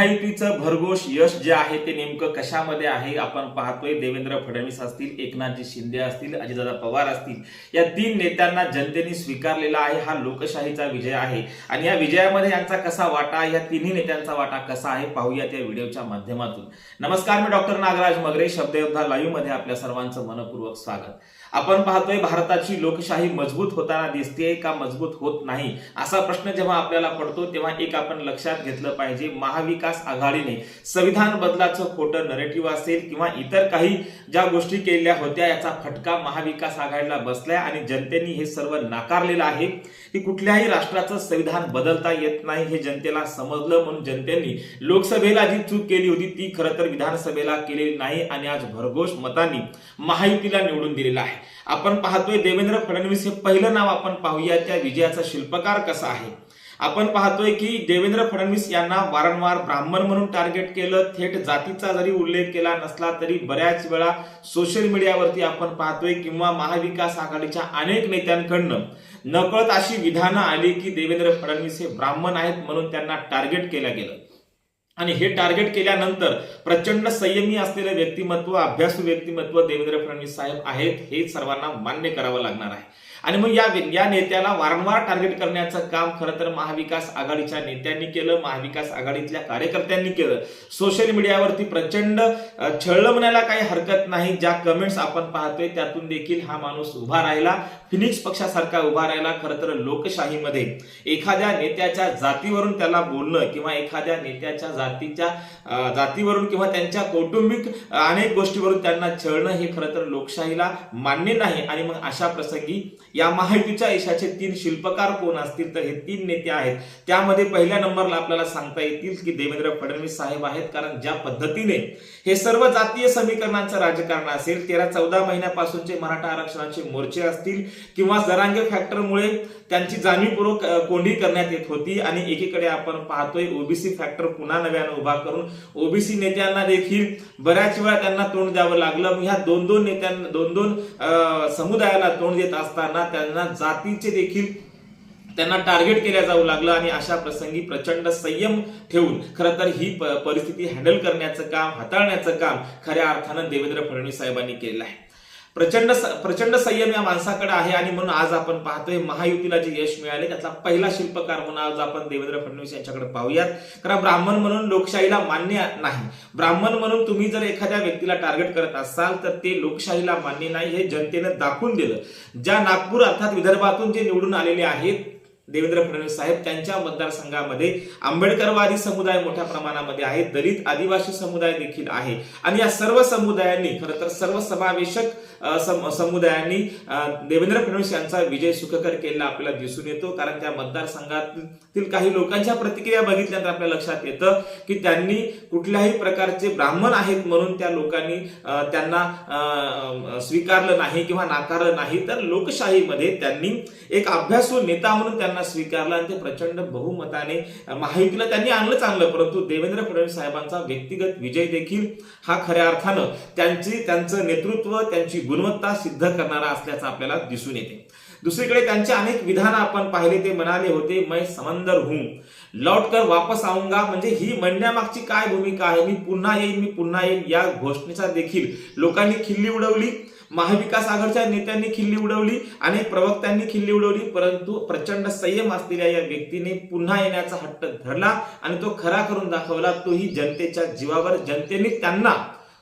महायुतीचं भरघोष यश जे आहे ते नेमकं कशामध्ये आहे? आपण पाहतोय देवेंद्र फडणवीस असतील एकनाथजी शिंदे असतील अजितदादा पवार असतील या तीन नेत्यांना जनतेने स्वीकारलेला आहे. हा लोकशाहीचा विजय आहे. आणि या विजयामध्ये यांचा कसा वाटा या तिन्ही नेत्यांचा वाटा कसा आहे? पाहूया त्या व्हिडिओच्या माध्यमातून. नमस्कार मी डॉक्टर नागराज मगरे शब्दयोद्धा लाईव्हमध्ये आपल्या सर्वांचं मनपूर्वक स्वागत. आपण पाहतोय भारताची लोकशाही मजबूत होताना दिसते का मजबूत होत नाही? असा प्रश्न जेव्हा आपल्याला पडतो तेव्हा एक आपण लक्षात घेतलं पाहिजे महाविकास आघाडीने संविधान बदलाचं खोटं नरेटिव्ह असेल किंवा इतर काही ज्या गोष्टी केलेल्या होत्या याचा फटका महाविकास आघाडीला बसलाय आणि जनतेने हे सर्व नाकारलेलं आहे की कुठल्याही राष्ट्राचं संविधान बदलता येत नाही हे जनतेला समजलं म्हणून जनतेने लोकसभेला जी चूक केली होती ती खरं तर विधानसभेला केलेली नाही आणि आज भरघोष मतांनी महायुतीला निवडून दिलेला आहे. आपण पाहतोय देवेंद्र फडणवीस हे पहिलं नाव आपण पाहूया. त्या विजयाचा शिल्पकार कसा आहे? आपण पाहतोय की देवेंद्र फडणवीस यांना वारंवार ब्राह्मण म्हणून टार्गेट केलं. थेट जातीचा जरी उल्लेख केला नसला तरी बऱ्याच वेळा सोशल मीडियावरती आपण पाहतोय किंवा महाविकास आघाडीच्या अनेक नेत्यांकडनं नकळत अशी विधानं आली की देवेंद्र फडणवीस हे ब्राह्मण आहेत म्हणून त्यांना टार्गेट केलं गेलं. आणि हे टार्गेट केल्यानंतर प्रचंड संयमी असलेलं व्यक्तिमत्व अभ्यासू व्यक्तिमत्व देवेंद्र फडणवीस साहेब आहेत हे सर्वांना मान्य करावं लागणार आहे. आणि मग या या नेत्याला वारंवार टार्गेट करण्याचं काम खरं तर महाविकास आघाडीच्या नेत्यांनी केलं महाविकास आघाडीतल्या कार्यकर्त्यांनी केलं. सोशल मीडियावरती प्रचंड छळलं म्हणायला काही हरकत नाही. ज्या कमेंट्स आपण पाहतोय त्यातून देखील हा माणूस उभा राहिला. फिनिक्स पक्षासारखा उभा राहिला खरं तर लोकशाहीमध्ये. एखाद्या नेत्याच्या जातीवरून त्याला बोलणं किंवा एखाद्या नेत्याच्या जातीच्या जातीवरून किंवा त्यांच्या कौटुंबिक अनेक गोष्टीवरून त्यांना छळणं हे खरं तर लोकशाहीला मान्य नाही. आणि मग अशा प्रसंगी या महायुतीच्या यशाचे तीन शिल्पकार कोण असतील तर हे तीन नेते आहेत. त्यामध्ये पहिल्या नंबरला आपल्याला सांगता येतील की देवेंद्र फडणवीस साहेब आहेत कारण ज्या पद्धतीने हे सर्व जातीय समीकरणांचं राजकारण असेल तेरा चौदा महिन्यापासूनचे मराठा आरक्षणाचे मोर्चे असतील किंवा जरांगे फॅक्टरमुळे त्यांची जाणीवपूर्वक कोंडी करण्यात येत होती आणि एकीकडे आपण पाहतोय ओबीसी फॅक्टर पुन्हा नव्यानं उभा करून ओबीसी नेत्यांना देखील बऱ्याच वेळा त्यांना तोंड द्यावं लागलं. ह्या दोन दोन नेत्यांना दोन दोन समुदायाला तोंड देत असताना त्यांना जातीचे देखील त्यांना टार्गेट केल्या जाऊ लागलं आणि अशा प्रसंगी प्रचंड संयम ठेवून खरं तर ही परिस्थिती हँडल करण्याचं काम हाताळण्याचं काम खऱ्या अर्थानं देवेंद्र फडणवीस साहेबांनी केलेलं आहे. प्रचंड प्रचंड संयम या माणसाकडे आहे आणि म्हणून आज आपण पाहतोय महायुतीला जे यश मिळाले त्यातला पहिला शिल्पकार म्हणून आज आपण देवेंद्र फडणवीस यांच्याकडे पाहूयात. कारण ब्राह्मण म्हणून लोकशाहीला मान्य नाही. ब्राह्मण म्हणून तुम्ही जर एखाद्या व्यक्तीला टार्गेट करत असाल तर ते लोकशाहीला मान्य नाही हे जनतेनं दाखवून दिलं. ज्या नागपूर अर्थात विदर्भातून जे निवडून आलेले आहेत देवेंद्र फडणवीस साहेब त्यांच्या मतदारसंघामध्ये आंबेडकरवादी समुदाय मोठ्या प्रमाणामध्ये आहे दलित आदिवासी समुदाय देखील आहे. आणि या सर्व समुदायांनी खरं तर सर्व समावेशक सम- समुदायांनी देवेंद्र फडणवीस यांचा विजय सुखकर केलेला आपल्याला दिसून येतो. कारण त्या मतदारसंघातील काही लोकांच्या प्रतिक्रिया बघितल्यानंतर आपल्या लक्षात येतं की त्यांनी कुठल्याही प्रकारचे ब्राह्मण आहेत म्हणून त्या लोकांनी त्यांना स्वीकारलं नाही किंवा नाकारलं नाही. तर लोकशाहीमध्ये त्यांनी एक अभ्यासू नेता म्हणून त्यांना स्वीकारलं आणि ते प्रचंड बहुमताने महायुतीला त्यांनी आणलं चांगलं. परंतु देवेंद्र फडणवीस साहेबांचा व्यक्तिगत विजय देखील हा खऱ्या अर्थानं त्यांची त्यांचं नेतृत्व त्यांची गुणवत्ता सिद्ध करणारा असल्याचं आपल्याला दिसून येते. दुसरीकडे त्यांचे अनेक विधान आपण पाहिले ते म्हणाले होते मैं समंदर हूं. लौट कर वापस आऊंगा म्हणजे ही म्हणण्यामागची काय भूमिका आहे? मी पुन्हा येईन मी पुन्हा येईन. या घोषणेचा देखील लोकांनी खिल्ली उडवली महाविकास आघाडीच्या नेत्यांनी खिल्ली उडवली अनेक प्रवक्त्यांनी खिल्ली उडवली परंतु प्रचंड संयम असलेल्या या व्यक्तीने पुन्हा येण्याचा हट्ट धरला आणि तो खरा करून दाखवला तोही जनतेच्या जीवावर. जनतेने त्यांना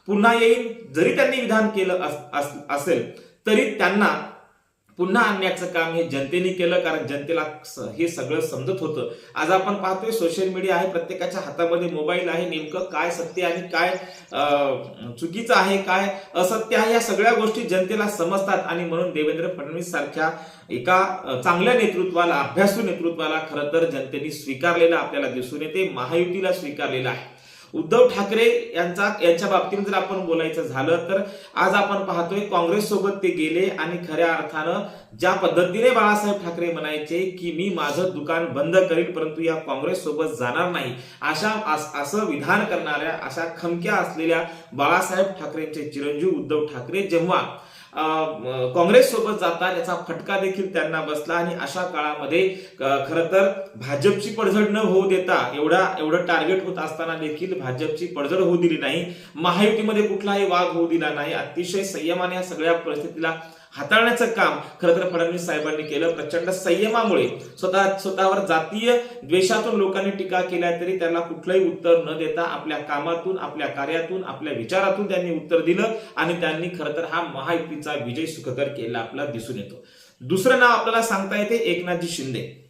पुन्हा येईल. जरी त्यांनी विधान केलं अस- अस- असेल तरी त्यांना पुन्हा आणण्याचं काम हे जनतेने केलं कारण जनतेला हे सगळं समजत होतं. आज आपण पाहतोय सोशल मीडिया आहे प्रत्येकाच्या हातामध्ये मोबाईल आहे. नेमकं काय सत्य आणि काय चुकीचं आहे काय असत्य आहे या सगळ्या गोष्टी जनतेला समजतात. आणि म्हणून देवेंद्र फडणवीस सारख्या एका चांगल्या नेतृत्वाला अभ्यासू नेतृत्वाला खरं तर जनतेने स्वीकारलेलं आपल्याला दिसून येते महायुतीला स्वीकारलेलं आहे. उद्धव ठाकरे यांचा यांच्या बाबतीत जर आपण बोलायचं झालं तर आज आपण पाहतोय काँग्रेस सोबत ते गेले आणि खऱ्या अर्थानं ज्या पद्धतीने बाळासाहेब ठाकरे म्हणायचे की मी माझं दुकान बंद करीन परंतु या काँग्रेस सोबत जाणार नाही अशा असं विधान करणाऱ्या अशा खमक्या असलेल्या बाळासाहेब ठाकरेंचे चिरंजीव उद्धव ठाकरे जेव्हा काँग्रेस सोबत जातात याचा फटका देखील त्यांना बसला आणि अशा काळामध्ये खरं तर भाजपची पडझड न होऊ देता एवढा एवढं टार्गेट होत असताना देखील भाजपची पडझड होऊ दिली नाही. महायुतीमध्ये कुठलाही वाघ होऊ दिला नाही. अतिशय संयमाने या सगळ्या परिस्थितीला हाताळण्याचं काम खरं तर फडणवीस साहेबांनी केलं. प्रचंड संयमामुळे स्वतः स्वतःवर जातीय द्वेषातून लोकांनी टीका केल्या तरी त्यांना कुठलंही उत्तर न देता आपल्या कामातून आपल्या कार्यातून आपल्या विचारातून त्यांनी उत्तर दिलं आणि त्यांनी खरं तर हा महायुतीचा विजय सुखकर केला आपला दिसून येतो. दुसरं नाव आपल्याला सांगता येते एकनाथजी शिंदे.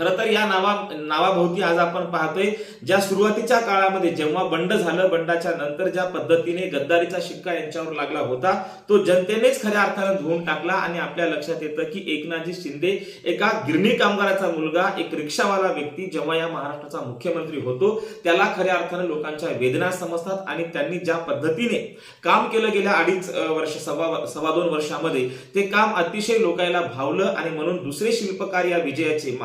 खरं तर या नावा नावाभोवती आज आपण पाहतोय ज्या सुरुवातीच्या काळामध्ये जेव्हा बंड झालं बंडाच्या नंतर ज्या पद्धतीने गद्दारीचा शिक्का यांच्यावर लागला होता तो जनतेनेच खऱ्या अर्थानं धुवून टाकला आणि आपल्या लक्षात येतं की एकनाथजी शिंदे एका गिरणी कामगाराचा मुलगा एक रिक्षावाला व्यक्ती जेव्हा या महाराष्ट्राचा मुख्यमंत्री होतो त्याला खऱ्या अर्थानं लोकांच्या वेदना समजतात आणि त्यांनी ज्या पद्धतीने काम केलं गेल्या अडीच वर्ष सव्वा सव्वा दोन वर्षामध्ये ते काम अतिशय लोकायला भावलं आणि म्हणून दुसरे शिल्पकार या विजयाचे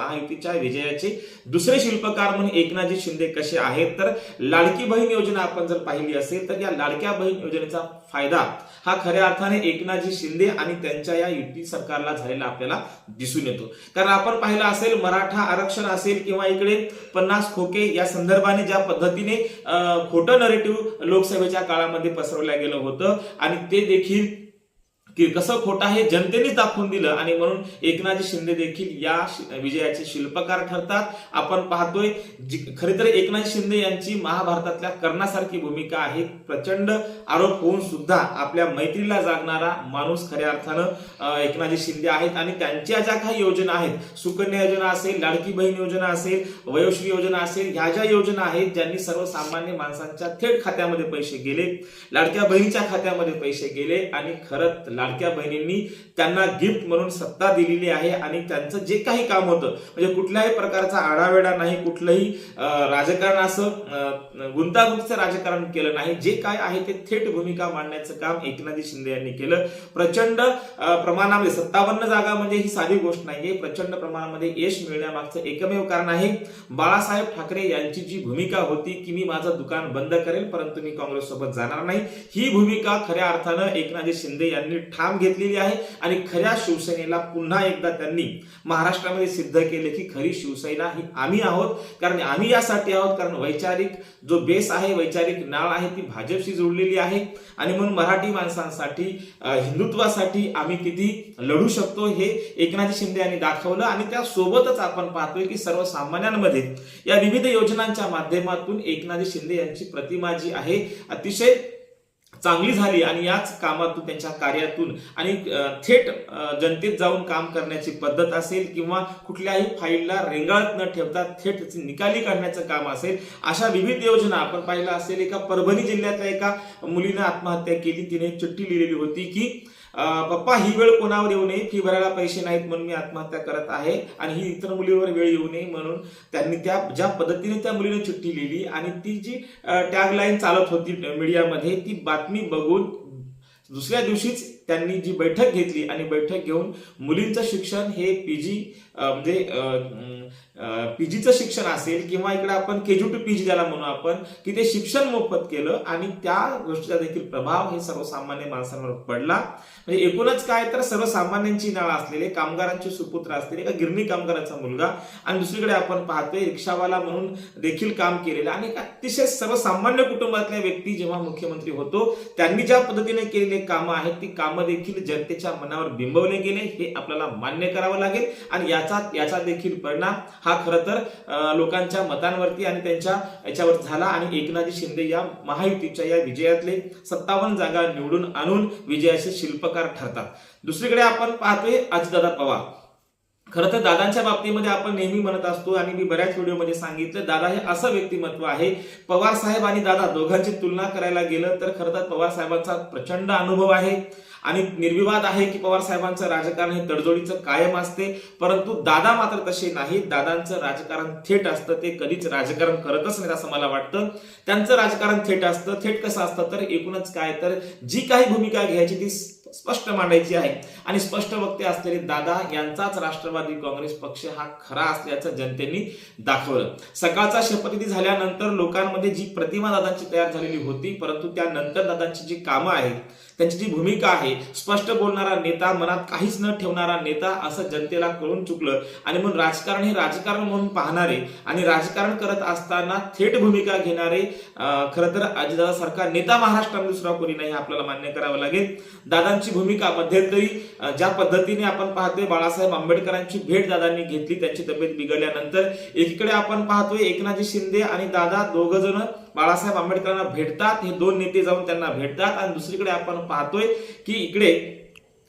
महायुतीच्या विजयाचे दुसरे शिल्पकार म्हणून एकनाथजी शिंदे कसे आहेत? तर लाडकी बहीण योजना आपण जर पाहिली असेल तर या लाडक्या बहीण योजनेचा फायदा हा खऱ्या अर्थाने एकनाथजी शिंदे आणि त्यांच्या या युती सरकारला झालेला आपल्याला दिसून येतो. कारण आपण पाहिलं असेल मराठा आरक्षण असेल किंवा इकडे पन्नास खोके या संदर्भाने ज्या पद्धतीने खोटं नरेटिव्ह लोकसभेच्या काळामध्ये पसरवलं गेलं होतं आणि ते देखील की कसं खोटं आहे जनतेनेच दाखवून दिलं. आणि म्हणून एकनाथजी शिंदे देखील या विजयाचे शिल्पकार ठरतात. आपण पाहतोय खरे तर एकनाथ शिंदे यांची महाभारतातल्या कर्णासारखी भूमिका आहे. प्रचंड आरोप होऊन सुद्धा आपल्या मैत्रीला जागणारा माणूस खऱ्या अर्थानं एकनाथजी शिंदे आहेत. आणि त्यांच्या ज्या काही योजना आहेत सुकन्या योजना असेल लाडकी बहीण योजना असेल वयोश्री योजना असेल ह्या ज्या योजना आहेत ज्यांनी सर्वसामान्य माणसांच्या थेट खात्यामध्ये पैसे गेले लाडक्या बहिणीच्या खात्यामध्ये पैसे गेले. आणि खरंच लाडक्या बहिणींनी त्यांना गिफ्ट म्हणून सत्ता दिलेली आहे आणि त्यांचं जे काही काम होतं म्हणजे कुठल्याही प्रकारचा आढावेडा नाही कुठलंही राजकारण असं गुंतागुंतीचं राजकारण केलं नाही. जे काय आहे ते थेट भूमिका मांडण्याचं काम एकनाथजी शिंदे यांनी केलं. प्रचंड प्रमाणामध्ये सत्तावन्न जागा म्हणजे ही साधी गोष्ट नाहीये. प्रचंड प्रमाणामध्ये यश मिळण्यामागचं एकमेव कारण आहे. बाळासाहेब ठाकरे यांची जी भूमिका होती की मी माझं दुकान बंद करेल परंतु मी काँग्रेस सोबत जाणार नाही. ही भूमिका खऱ्या अर्थानं एकनाथजी शिंदे यांनी ठाम घेतलेली आहे आणि खऱ्या शिवसेनेला पुन्हा एकदा त्यांनी महाराष्ट्रामध्ये सिद्ध केले की खरी शिवसेना ही आम्ही आहोत. कारण आम्ही यासाठी आहोत कारण वैचारिक जो बेस आहे वैचारिक नाळ आहे ती भाजपशी जोडलेली आहे. आणि म्हणून मराठी माणसांसाठी हिंदुत्वासाठी आम्ही किती लढू शकतो हे एकनाथ शिंदे यांनी दाखवलं. आणि त्यासोबतच आपण पाहतोय की सर्वसामान्यांमध्ये या विविध योजनांच्या माध्यमातून एकनाथ शिंदे यांची प्रतिमा जी आहे अतिशय चांगली झाली आणि याच कामातून त्यांच्या कार्यातून आणि थेट जनतेत जाऊन काम करण्याची पद्धत असेल किंवा कुठल्याही फाईलला रेंगाळत न ठेवता थेट निकाली काढण्याचं काम असेल अशा विविध योजना आपण पाहिलं असेल. एका परभणी जिल्ह्यातल्या एका मुलीनं आत्महत्या केली. तिने एक चिठ्ठी लिहिलेली होती की पप्पा ही वेळ कोणावर येऊ नये? फी भरायला पैसे नाहीत म्हणून मी आत्महत्या करत आहे आणि ही इतर मुलीवर वेळ येऊ नये म्हणून त्यांनी त्या ज्या पद्धतीने त्या मुलीने चिठ्ठी लिहिली आणि ती जी टॅगलाईन चालत होती मीडियामध्ये ती बातमी बघून दुसऱ्या दिवशीच त्यांनी जी बैठक घेतली आणि बैठक घेऊन मुलींचं शिक्षण हे पीजी म्हणजे पीजीचं शिक्षण असेल किंवा इकडे आपण केजी टू पीजी ज्याला म्हणू आपण की ते शिक्षण मोफत केलं आणि त्या गोष्टीचा देखील प्रभाव हे सर्वसामान्य माणसांवर पडला. म्हणजे एकूणच काय तर सर्वसामान्यांची नाळ असलेले कामगारांचे सुपुत्र असलेले एका गिरणी कामगाराचा मुलगा आणि दुसरीकडे आपण पाहतोय रिक्षावाला म्हणून देखील काम केलेलं आणि एक अतिशय सर्वसामान्य कुटुंबातल्या व्यक्ती जेव्हा मुख्यमंत्री होतो त्यांनी ज्या पद्धतीने केलेले कामं आहेत ती कामं देखील जनतेच्या मनावर बिंबवले गेले हे आपल्याला मान्य करावं लागेल आणि याचा याचा देखील परिणाम हा खरं तर लोकांच्या मतांवरती आणि त्यांच्या याच्यावर झाला आणि एकनाथजी शिंदे या महायुतीच्या या विजयातले सत्तावन्न जागा निवडून आणून विजयाचे शिल्पकार ठरतात. दुसरीकडे आपण पाहतोय अजितदादा पवार. खरं तर दादांच्या बाबतीमध्ये आपण नेहमी म्हणत असतो आणि मी बऱ्याच व्हिडिओमध्ये सांगितलं दादा हे असं व्यक्तिमत्व आहे पवार साहेब आणि दादा दोघांची तुलना करायला गेलं तर खरं तर पवार साहेबांचा प्रचंड अनुभव आहे. आणि निर्विवाद आहे की पवार साहेबांचं राजकारण हे तडजोडीचं कायम असते परंतु दादा मात्र तसे नाहीत. दादांचं राजकारण थेट असतं ते कधीच राजकारण करतच नाहीत असं मला वाटतं. त्यांचं राजकारण थेट असतं थेट कसं असतं तर एकूणच काय तर जी काही भूमिका घ्यायची ती स्पष्ट मांडायची आहे. आणि स्पष्ट वक्ते असलेले दादा यांचाच राष्ट्रवादी काँग्रेस पक्ष हा खरा असल्याचं जनतेने दाखवलं. सकाळचा शपथविधी झाल्यानंतर लोकांमध्ये जी प्रतिमा दादांची तयार झालेली होती परंतु त्यानंतर दादांची जी कामं आहेत त्यांची जी भूमिका आहे स्पष्ट बोलणारा नेता मनात काहीच न ठेवणारा नेता असं जनतेला कळून चुकलं. आणि म्हणून राजकारण हे राजकारण म्हणून पाहणारे आणि राजकारण करत असताना थेट भूमिका घेणारे खरं तर अजितदादासारखा नेता महाराष्ट्रामध्ये दुसरा कोणी नाही हे आपल्याला मान्य करावं लागेल. दादांची भूमिका मध्यंतरी ज्या पद्धतीने आपण पाहतोय बाळासाहेब आंबेडकरांची भेट दादांनी घेतली त्यांची तब्येत बिघडल्यानंतर. एकीकडे आपण पाहतोय एकनाथजी शिंदे आणि दादा दोघ जण बाळासाहेब आंबेडकरांना भेटतात हे दोन नेते जाऊन त्यांना भेटतात. आणि दुसरीकडे आपण पाहतोय की इकडे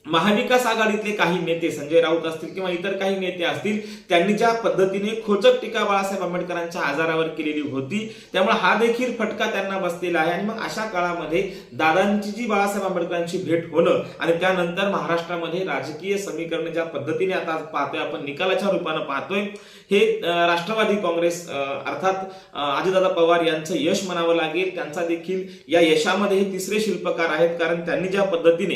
महाविकास आघाडीतले काही नेते संजय राऊत असतील किंवा इतर काही नेते असतील त्यांनी ज्या पद्धतीने खोचक टीका बाळासाहेब आंबेडकरांच्या आजारावर केलेली होती त्यामुळे हा देखील फटका त्यांना बसलेला आहे. आणि मग अशा काळामध्ये दादांची जी बाळासाहेब आंबेडकरांची भेट होणं आणि त्यानंतर महाराष्ट्रामध्ये राजकीय समीकरण ज्या पद्धतीने आता पाहतोय आपण निकालाच्या रूपानं पाहतोय हे राष्ट्रवादी काँग्रेस अर्थात अं, अजितदादा पवार यांचं यश म्हणावं लागेल. त्यांचा देखील या यशामध्ये हे तिसरे शिल्पकार आहेत कारण त्यांनी ज्या पद्धतीने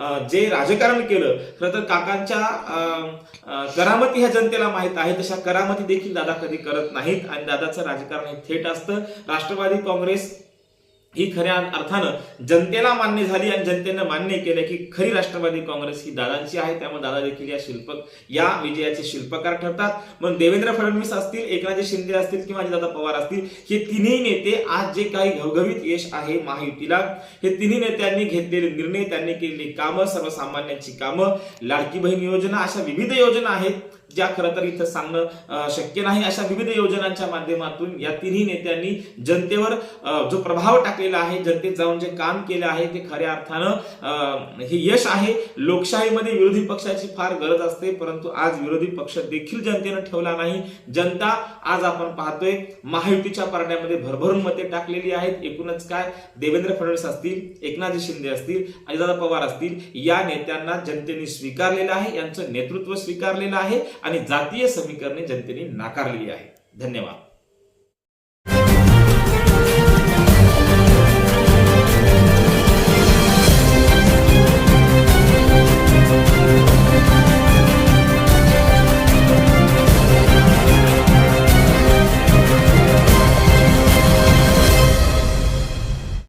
जे राजकारण केलं खरं तर काकांच्या अं, करामती ह्या जनतेला माहीत आहे तशा करामती देखील दादा कधी करत नाहीत. आणि दादाचं राजकारण हे थेट असतं. राष्ट्रवादी काँग्रेस ही खऱ्या अर्थानं जनतेला मान्य झाली आणि जनतेनं मान्य केलं की खरी राष्ट्रवादी काँग्रेस ही दादांची आहे. त्यामुळे दादा देखील या शिल्पक या विजयाचे शिल्पकार ठरतात. मग देवेंद्र फडणवीस असतील एकनाथ शिंदे असतील किंवा अजितदादा पवार असतील हे तिन्ही नेते आज जे काही घवघवीत यश आहे महायुतीला हे तिन्ही नेत्यांनी घेतलेले निर्णय त्यांनी केलेली कामं सर्वसामान्यांची कामं लाडकी बहीण योजना अशा विविध योजना आहेत. ज्या खरं तर इथं सांगणं शक्य नाही अशा विविध योजनांच्या माध्यमातून या तिन्ही नेत्यांनी जनतेवर जो प्रभाव टाकलेला आहे जनतेत जाऊन जे काम केलं आहे ते खऱ्या अर्थानं हे यश आहे. लोकशाहीमध्ये विरोधी पक्षाची फार गरज असते परंतु आज विरोधी पक्ष देखील जनतेनं ठेवला नाही. जनता आज आपण पाहतोय महायुतीच्या पारड्यामध्ये भरभरून मते टाकलेली आहेत. एकूणच काय? देवेंद्र फडणवीस असतील एकनाथजी शिंदे असतील अजितदादा पवार असतील या नेत्यांना जनतेने स्वीकारलेलं आहे यांचं नेतृत्व स्वीकारलेलं आहे. आणि जातीय समीकरणे जनतेने नाकारलेली आहेत धन्यवाद.